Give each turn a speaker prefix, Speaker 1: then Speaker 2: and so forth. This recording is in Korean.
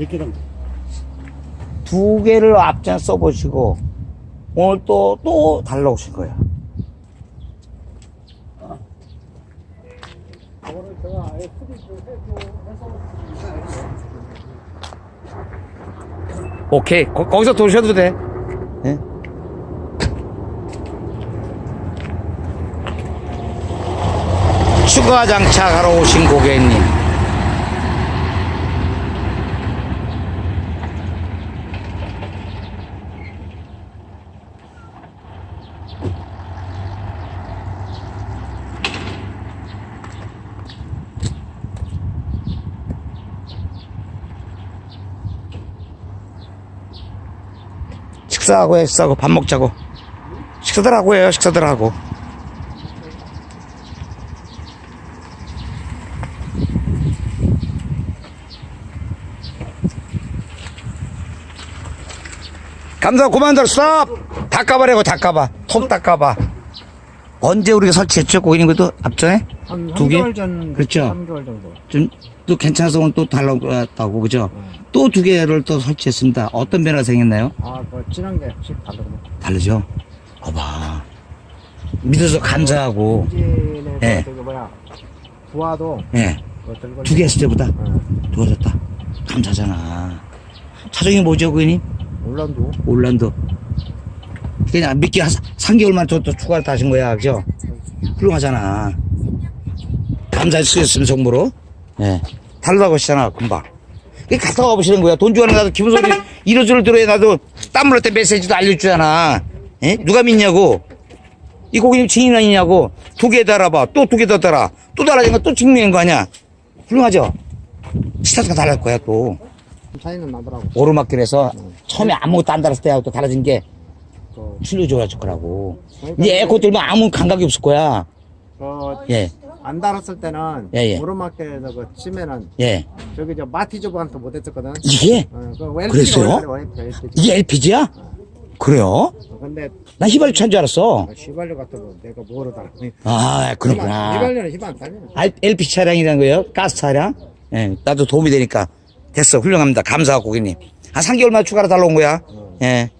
Speaker 1: 몇 개당?
Speaker 2: 두 개를 앞전 써보시고 오늘 또 또 달러 오신 거예요.
Speaker 1: 저거를 제가 아예 수리 좀 해줘, 해서.
Speaker 2: 오케이 거, 기서 도셔도 돼. 예? 추가 장착하러 오신 고객님. 식사하고 해, 식사하고 밥 먹자고. 식사들 하고 해요, 식사들 하고. 감사 그만들 스톱! 닦아봐라고 닦아봐. 통 닦아봐. 언제 우리가 설치했죠? 고객님 그래도 앞전에?
Speaker 1: 한
Speaker 2: 두 개?
Speaker 1: 3개월 전.
Speaker 2: 그렇죠.
Speaker 1: 3개월 정도.
Speaker 2: 좀 또 괜찮아서 오늘 또 달라고 그죠? 또두 개를 또 설치했습니다. 어떤 변화가 생겼나요?
Speaker 1: 아, 그 진한 게 확실히 다르네.
Speaker 2: 다르죠? 거봐. 믿어서 감사하고,
Speaker 1: 인진에
Speaker 2: 예.
Speaker 1: 저기 뭐야. 부하도
Speaker 2: 예.
Speaker 1: 그 들고.
Speaker 2: 두개 했을 때보다
Speaker 1: 예.
Speaker 2: 좋아졌다. 감사잖아. 차종이 뭐죠, 고객님?
Speaker 1: 올란도.
Speaker 2: 올란도. 그냥 한 3개월만 더, 더 추가를 다신 거야, 그죠? 훌륭하잖아. 수 있으면 정보로. 예. 달라고 하시잖아, 금방. 그 갔다 와 보시는 거야. 돈 주는 나도 기분 좋게 이러저러 들어야 나도 땀 흘릴 때 메시지도 알려주잖아. 예? 누가 믿냐고. 이 고객님 증인 아니냐고. 두 개 달아봐. 또 두 개 더 달아. 또 달아진 거또 증명인 거 아니야. 훌륭하죠? 스타트가 달랄 거야, 또.
Speaker 1: 차이는 나더라고.
Speaker 2: 오르막길에서 처음에 아무것도 안 달았을 때하고 또 달라진 게
Speaker 1: 그,
Speaker 2: 출력 좋아질 거라고.
Speaker 1: 그러니까
Speaker 2: 이제 에어컨 들면 아무 감각이 없을 거야.
Speaker 1: 그,
Speaker 2: 예,
Speaker 1: 안 달았을 때는.
Speaker 2: 예, 예.
Speaker 1: 오르막길에서 그 치면은.
Speaker 2: 예.
Speaker 1: 저기 저 마티즈한테 못했었거든.
Speaker 2: 이게?
Speaker 1: 어, 그
Speaker 2: 그랬어요?
Speaker 1: LPG.
Speaker 2: 이게 LPG야? 그래요?
Speaker 1: 근데
Speaker 2: 나 휘발유차인 줄 알았어.
Speaker 1: 휘발유 같은 거 내가 뭐로 달아?
Speaker 2: 아, 그렇구나.
Speaker 1: 휘발유는 휘발 안 달려.
Speaker 2: LPG 차량이라는 거예요? 가스 차량? 예, 나도 도움이 되니까. 됐어. 훌륭합니다. 감사하고, 고객님. 한 3개월만 추가로 달라온 거야. 예.